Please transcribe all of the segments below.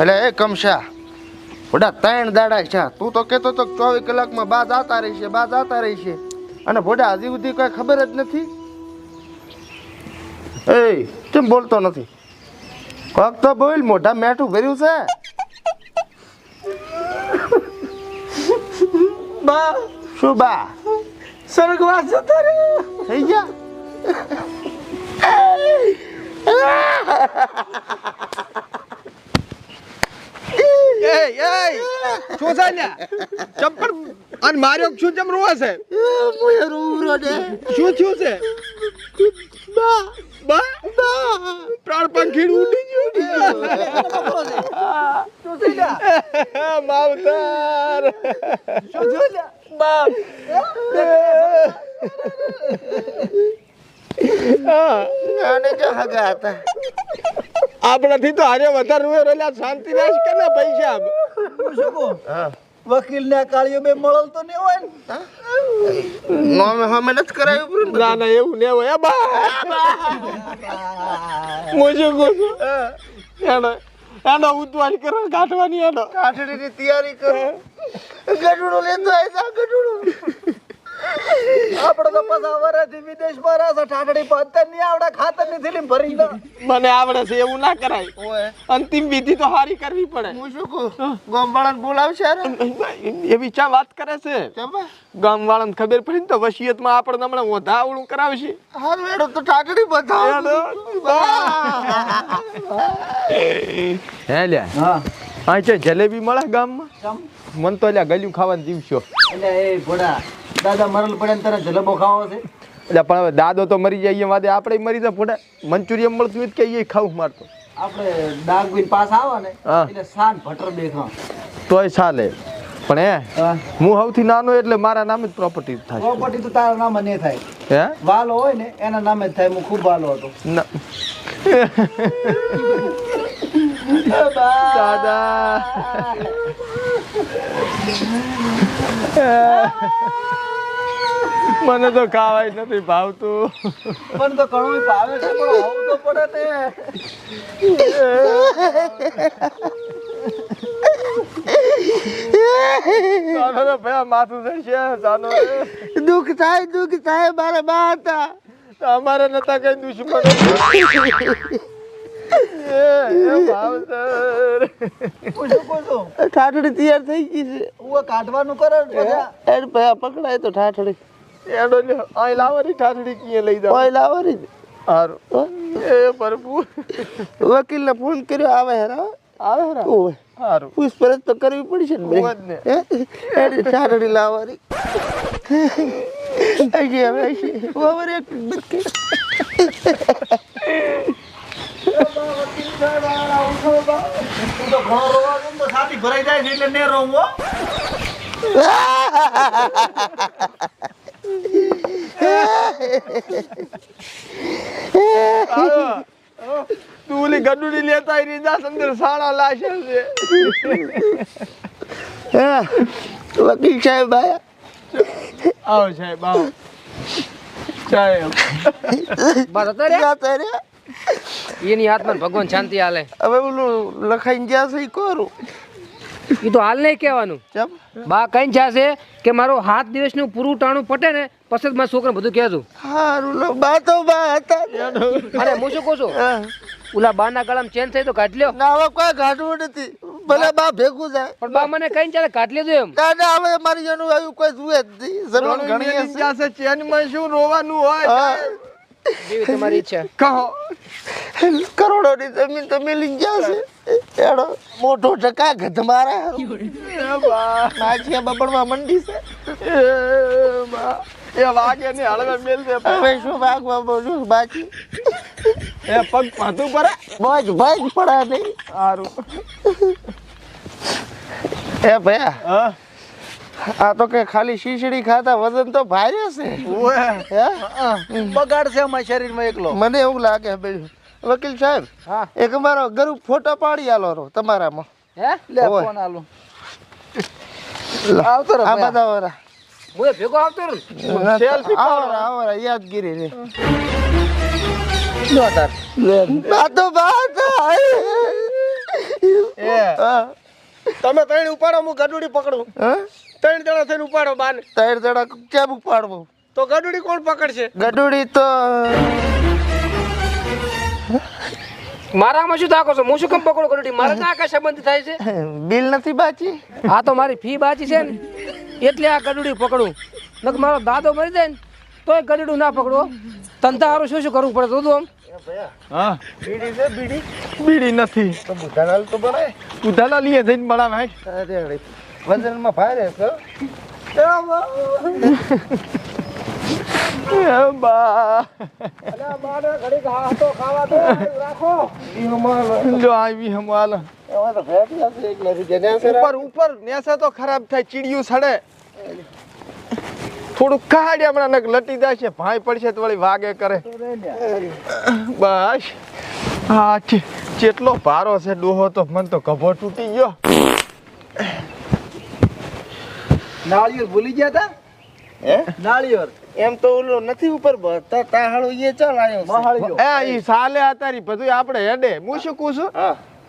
એટલે એ કમશા બધા ત્રણ દાડા છે. તું તો કહેતો તો ચોવીસ કલાકમાં બા જતા રહી છે બા જતા રહી છે. અને ભોડા હજી સુધી કઈ ખબર જ નથી. એ કેમ બોલતો નથી? કોક તો બોલ મોઢા મેઠું ભર્યું છે. બા. શું બા? સ્વર્ગવાસ જતો રહ્યો. થઈ ગયા? શું છે અને માર્યો શું ચમ રોવા છે? શું થયું છે? બા બા? પ્રાણ પંખી ઉડી ગયું માવતર. શું આને હગા હતા. આપણાથી તો હારે વધારે રૂએ રહેલા શાંતિ રહેશ કે ના પૈસા વકીલ ને કાળીઓ બે મળલ તો નહીં હોય ને. નોમે હમે નથી કરાયું પૂરું ના ના એવું ને હોય. બા. મુજે ગોસો એનો એનો ઉતવાળી કરો કાઢવાની એનો કાઠડીની તૈયારી કરો. ગઢડો લેતો આવ્યો ગઢડો ગઢુડો આપણે તો પાછા વરાથી વિદેશમાં રહ્યા છે ઠાકડી પત્તર નહીં આવડે ખાતરની થેલી ભરી દો. મને આવડે છે એવું ના કરાય. ઓય. અંતિમ વિધિ તો હારી કરવી પડે. હું શું કહું? ગોમવાળાને બોલાવશે રે એવી ચા વાત કરે છે? ચંપા? ખબર પડી ને તો વસિયતમાં આપણે હમણાં ઓધા આવડું કરાવશે. હારું મેડમ તો ઠાકડી બતાવો હે. લ્યા. હા. આ જલેબી મળે ગામમાં. મન તો લ્યા ગલ્યું ખાવાનું જીવશો. એટલે એ ભોડા દાદા મરલ પડે ને તને જલેબો ખાવો છે. એટલે પણ હવે દાદો તો મરી જાય એ વાદે આપણે મરી જાય ફોટા. મંચુરિયમ મળતું હોય કે એ ખાવું મારતો. આપણે ડાગવીન પાસ આવે ને એટલે સાન ભટર દેખા તોય ચાલે પણ હે હું. સૌથી નાનો એટલે મારા નામે જ પ્રોપર્ટી થાય પ્રોપર્ટી તો તારા નામે નહીં થાય. હે? વાલો હોય ને એના નામે જ થાય. હું ખૂબ વાલો હતો. દાદા. મને તો ખાવાય નથી ભાવતું. પણ તો ઘણું ભાવે છે પણ આવું તો પડે ને તો ભયા માથું ચડશે સાનો દુઃખ થાય દુઃખ થાય મારા બા હતા અમારે નતા કઈ દુશ્મન. એ ઠાઠડી તૈયાર થઈ ગઈ છે ઉવા કાઢવાનું કરો એડ ભયા પકડાય તો ઠાઠડી એડો લ્યો અહીં લાવરી ઠાઠડી કીએ લઈ જાવ ઓય લાવવાની હારું એ પરપુ વકીલને ફોન કર્યો આવે હેરા આવે હેરા ઓય હારું પૂછપરછ તો કરવી પડશે ને ને. એની ઠાઠડી લાવવાની હજી હવે ઓવર એક બચકે હું તો ઓલી ગડુડી લેતા આવી જા અંદર સાડા લાશે છે સાહેબ આયા સાહેબ આવો રહ્યા. એની હાથમાં ભગવાન શાંતિ હાલે. હવે ઓલું લખાઈને જ્યાં છે ઈ કરું. એ તો હાલ નહીં કહેવાનું. ચમ બા કઈ જશે કે મારો હાથ દિવસનું પૂરું ટાણું પટે ને પછી મારા છોકરા બધું કહેજો હારું લો બા તો બા હતા અરે હું શું કહું છું? ઓલા બા ના ગળામાં ચેન થઈ તો કાઢ લ્યો. ના હવે કોઈ ઘાટવું નથી. ભલે બા ભેગું જાય. પણ બા મને કઈ ચાલે? કાઢ લેજો એમ. ના ના હવે મારી જેનું આવ્યું કોઈ જુએ જ નહીં. જરૂર ઘણી જશે ચેનમાં શું રોવાનું હોય. જેવી તમારી ઈચ્છા. કહો. કરોડોની જમીન તો મિલી જશે એડો મોટો ટકા ગધ મારે. બબડવા મંડી છે. એ બા એ વાગે ને હળવે મેલ દે હવે શું ભાગવા બોલું બાકી? એ પગ પાતું પર મોજ ભાઈ જ નહીં. સારું. એ ભયા હા. આ તો કે ખાલી શીશડી ખાતા વજન તો ભારે છે. બગાડ છે અમારા શરીરમાં એકલો. મને એવું લાગે વકીલ સાહેબ હા. એક મારો ગરુ ફોટો પાડી આલો રો તમારામાં. હે? લે. ફોન આલો. આવતો રહે આ બધા વાળા હું ભેગો આવતો ને. સેલ્ફી આવરા આવરા યાદગીરી રે. લો તાર. બા તો બા એ. હા. તમે ત્રણ ઉપાડો હું ગડુડી પકડું. હા? ત્રણ જણા થઈને ઉપાડો બાને. ત્રણ જણા કેમ ઉપાડવું? તો ગડુડી કોણ પકડશે? ગડુડી તો મારામાં શું તાકો છો? હું શું કેમ પકડો ગડુડી? મારે ત્યાં કા સંબંધ થાય છે? બિલ નથી બાચી આ તો મારી ફી બાચી છે ને. એટલે આ ગડુડી પકડું. નક મારો દાદો મરી જાય ને તોય ગડુડું ના પકડો તંતા હારું શું શું કરવું પડે તો આમ. હા. બીડી છે બીડી? બીડી નથી. તો બુધાલાલ તો બનાય ઉધાલા લીએ જઈને બનાવે અરે. વજનમાં ભારે તો ખરાબ થાય ચીડિયું સડે. થોડું કાઢે હમણાં નક લટી છે ભાઈ પડશે તો વળી વાગે કરે. બસ. હા છે જેટલો ભારો છે ડોહો તો મન તો કભો તૂટી ગયો. નાળિયેર ભૂલી ગયા તા? હે? નાળિયેર. એમ તો ઓલો નથી ઉપર ભરતા તાહાળો ઈએ ચાલ આયો છે. એ ઈ સાલે આતારી બધું આપણે હેડે. હું શું કહું છું?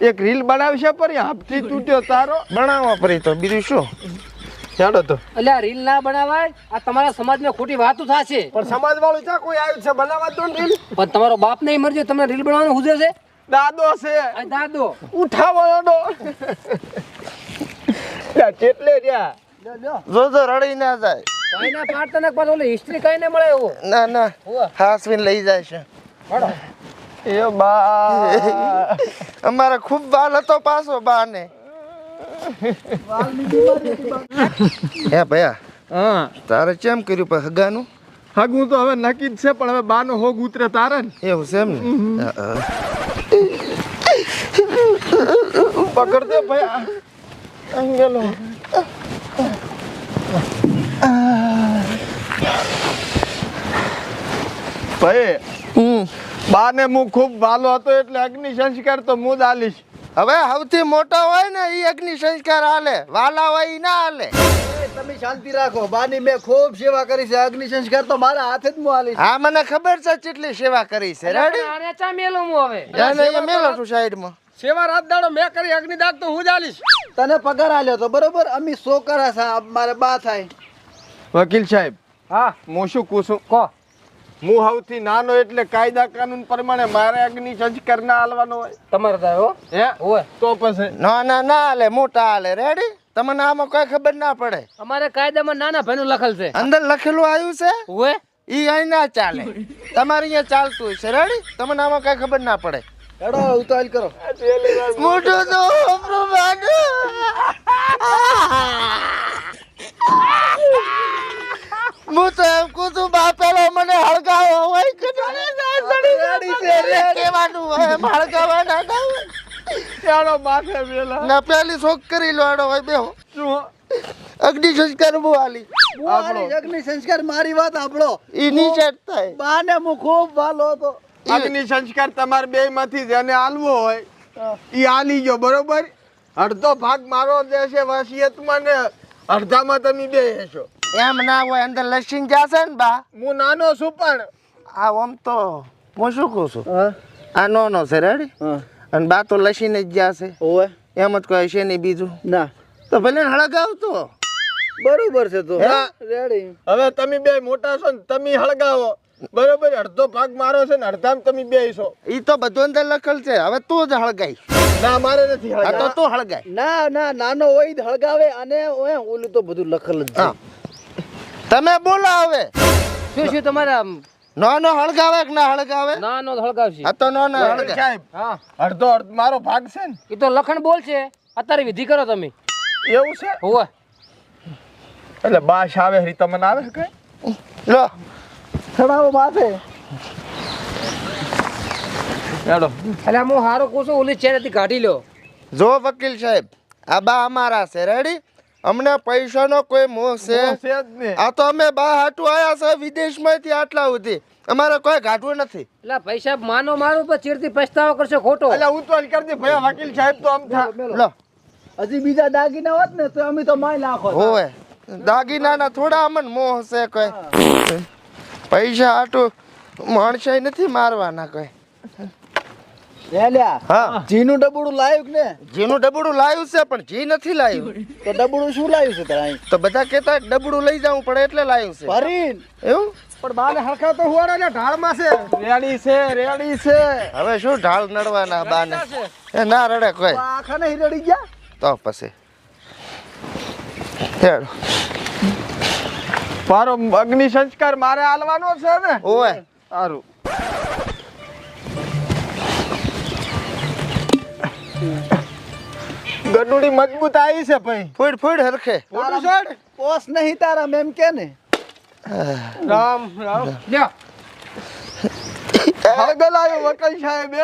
એક રીલ બનાવશે પર હાફથી તૂટ્યો તારો. બનાવવા પરી તો બીજું શું? ચાલો તો. એટલે આ રીલ ના બનાવાય? આ તમારા સમાજમાં ખોટી વાતો થશે. પણ સમાજ વાળું ચા કોઈ આવ્યું છે? બનાવવા તો રીલ? પણ તમારો બાપ નહીં મરજો તમને રીલ બનાવવાનું હુજે છે? દાદો છે. આ દાદો. ઉઠાવો કેટલે રહ્યા? જોજો રડી ના જાય. કઈ ના પાડતા ને પાછો હિસ્ટ્રી કઈ ને મળે એવો? ના ના. હાસવીન લઈ જાય છે. એ બા. અમારે ખૂબ બાલ હતો પાછો બાને. હે ભયા હા. તારે કેમ કર્યું પણ હગાનું? હગું તો હવે નક્કી જ છે પણ હવે બાનો હોગ ઉતરે તારે ને. એવું છે એમ ને? હા, હા. પકડ દે ભાઈ અંગેલો. ભાઈ હમ. બાને હું ખૂબ વાલો હતો એટલે અગ્નિ સંસ્કાર તો હું જ આલીશ. હવે સૌથી મોટો હોય ને એ અગ્નિ સંસ્કાર હાલે વાલા હોય ના હાલે. તમે શાંતિ રાખો બાની મેં ખૂબ સેવા કરી છે અગ્નિ સંસ્કાર તો મારા હાથે જ હું આલી હા મને ખબર છે કેટલી સેવા કરી છે રેડી આને ચા મેલું હું હવે? એને મેલો છું સાઈડમાં. સેવા રાત દાડો મેં કરી અગ્નિદાગ તો હું જ આલીશ. તને પગાર આલ્યો તો બરોબર? અમી સો કરા મારે બા થાય. વકીલ સાહેબ હા. હું શું કહું છું કો. હું સૌથી નાનો એટલે કાયદા કાનૂન પ્રમાણે મારે અગ્નિ સંસ્કાર ના આલવાનો હોય. તમારે થાય હો. હે? હોય. તો પછી? ના ના ના હાલે મોટા હાલે. રેડી તમને આમાં કઈ ખબર ના પડે. અમારે કાયદામાં નાના ભાઈનું લખેલ છે. અંદર લખેલું આવ્યું છે? હોય. ઈ અહીં ના ચાલે. તમારે અહીંયા ચાલતું હોય છે રેડી તમને આમાં કઈ ખબર ના પડે. એડો ઉતાવળ કરો. મોટો તો આપણું હું તો એમ કહું છું બાપેલો મને હળગાવો. હોય કે રેડી છે કેવાનું હોય હળગાવા ના હોય ચાલો માથે વેલા. ના પેલી છોકરી લોડો હોય બેહો. શું? અગ્નિ સંસ્કાર બહુ આલી. અગ્નિ સંસ્કાર મારી વાત આપણો ઈની નીચે જ થાય. બાને હું ખૂબ વાલો હતો. અગ્નિ સંસ્કાર તમારે બે માંથી જેને આલવો હોય. ઈ આલી ગયો બરોબર? અડધો ભાગ મારો દેશે વસિયતમાં ને અડધામાં તમે બે હશો. એમ ના હોય અંદર લસીન જશે ને બા. હું નાનો છું પણ. આ આમ તો હું શું કહું છું? આ નોનો છે રેડી અને બા તો લસીને જ જાશે. ઓવે એમ જ કહે છે નહીં બીજું. ના. તો ભલે હળગાવ હળગાવતો બરોબર છે તો. રેડી હવે તમે બે મોટા છો ને તમે હળગાવો. બરોબર અડધો ભાગ મારો છે ને અડધામ તમે બે છો. ઈ તો બધું અંદર લખેલ છે. હવે તું જ હળગાઈ ના મારે નથી હળગાવ તો તું હળગાઈ ના ના નાનો હોય જ હળગાવે અને ઓલું તો બધું લખેલ જ છે. તમે બોલો હવે. શું શું તમારે આમ? નોનો હળગાવે કે ના હળગાવે? નાનો હળગાવશે. આ તો નોનો વકીલ હળગાવે. સાહેબ હા. અડધો અડધ મારો ભાગ છે ને. એ તો લખણ બોલ છે. અત્યારે વિધિ કરો તમે. એવું છે? હોય એટલે બાશ આવે હરી તમને આવે કઈ? લો. ચડાવો માથે. હેડો. એટલે હું હારો કોસો છું ઓલી ચેર હતી કાઢી લો જો વકીલ સાહેબ આ બા અમારા છે. રેડી અમને પૈસાનો કોઈ મોહ છે? આ તો અમે બા હાટું આયા છે વિદેશમાંથી આટલા સુધી. અમારે કોઈ ઘાટવું નથી. એટલે પૈસા માનો મારું પર ચીરતી પછતાવો કરશે ખોટો. એટલે હું તો કરી દે ભયા વકીલ સાહેબ તો આમ થા લો. હજી બીજા દાગીના હોત ને તો અમે તો માય નાખો હોવે. દાગીનાના થોડા અમન મોહ છે કોઈ. પૈસા આટું માણસાઈ નથી મારવાના કોઈ. હા. જીનું ડબુડું લાવ્યું ને? જીનું ડબડું લાવ્યું છે પણ જી નથી લાવ્યું તો ડબુડું શું લાવ્યું છે તારે તો બધા કહેતા ડબડું લઈ જવું પડે એટલે લાવ્યું છે. ભરીન. એવું? પણ બાને હરખા તો હુવાડા ને ઢાળમાં છે. રેડી છે રેડી છે. હવે શું ઢાળ નડવાના બાને? એ ના રડે કોઈ. આખા નહીં રડી ગયા? તો પછી. હેડ. મારો અગ્નિ સંસ્કાર મારે હાલવાનો છે ને? સારું. ગડુડી મજબૂત આવી છે ભાઈ. Food food હરખે. ફોટો છોડ પોસ નહીં તારા મેમ કે ને. રામ રામ. લ્યો હવે ગલાયો વકલ સાહેબ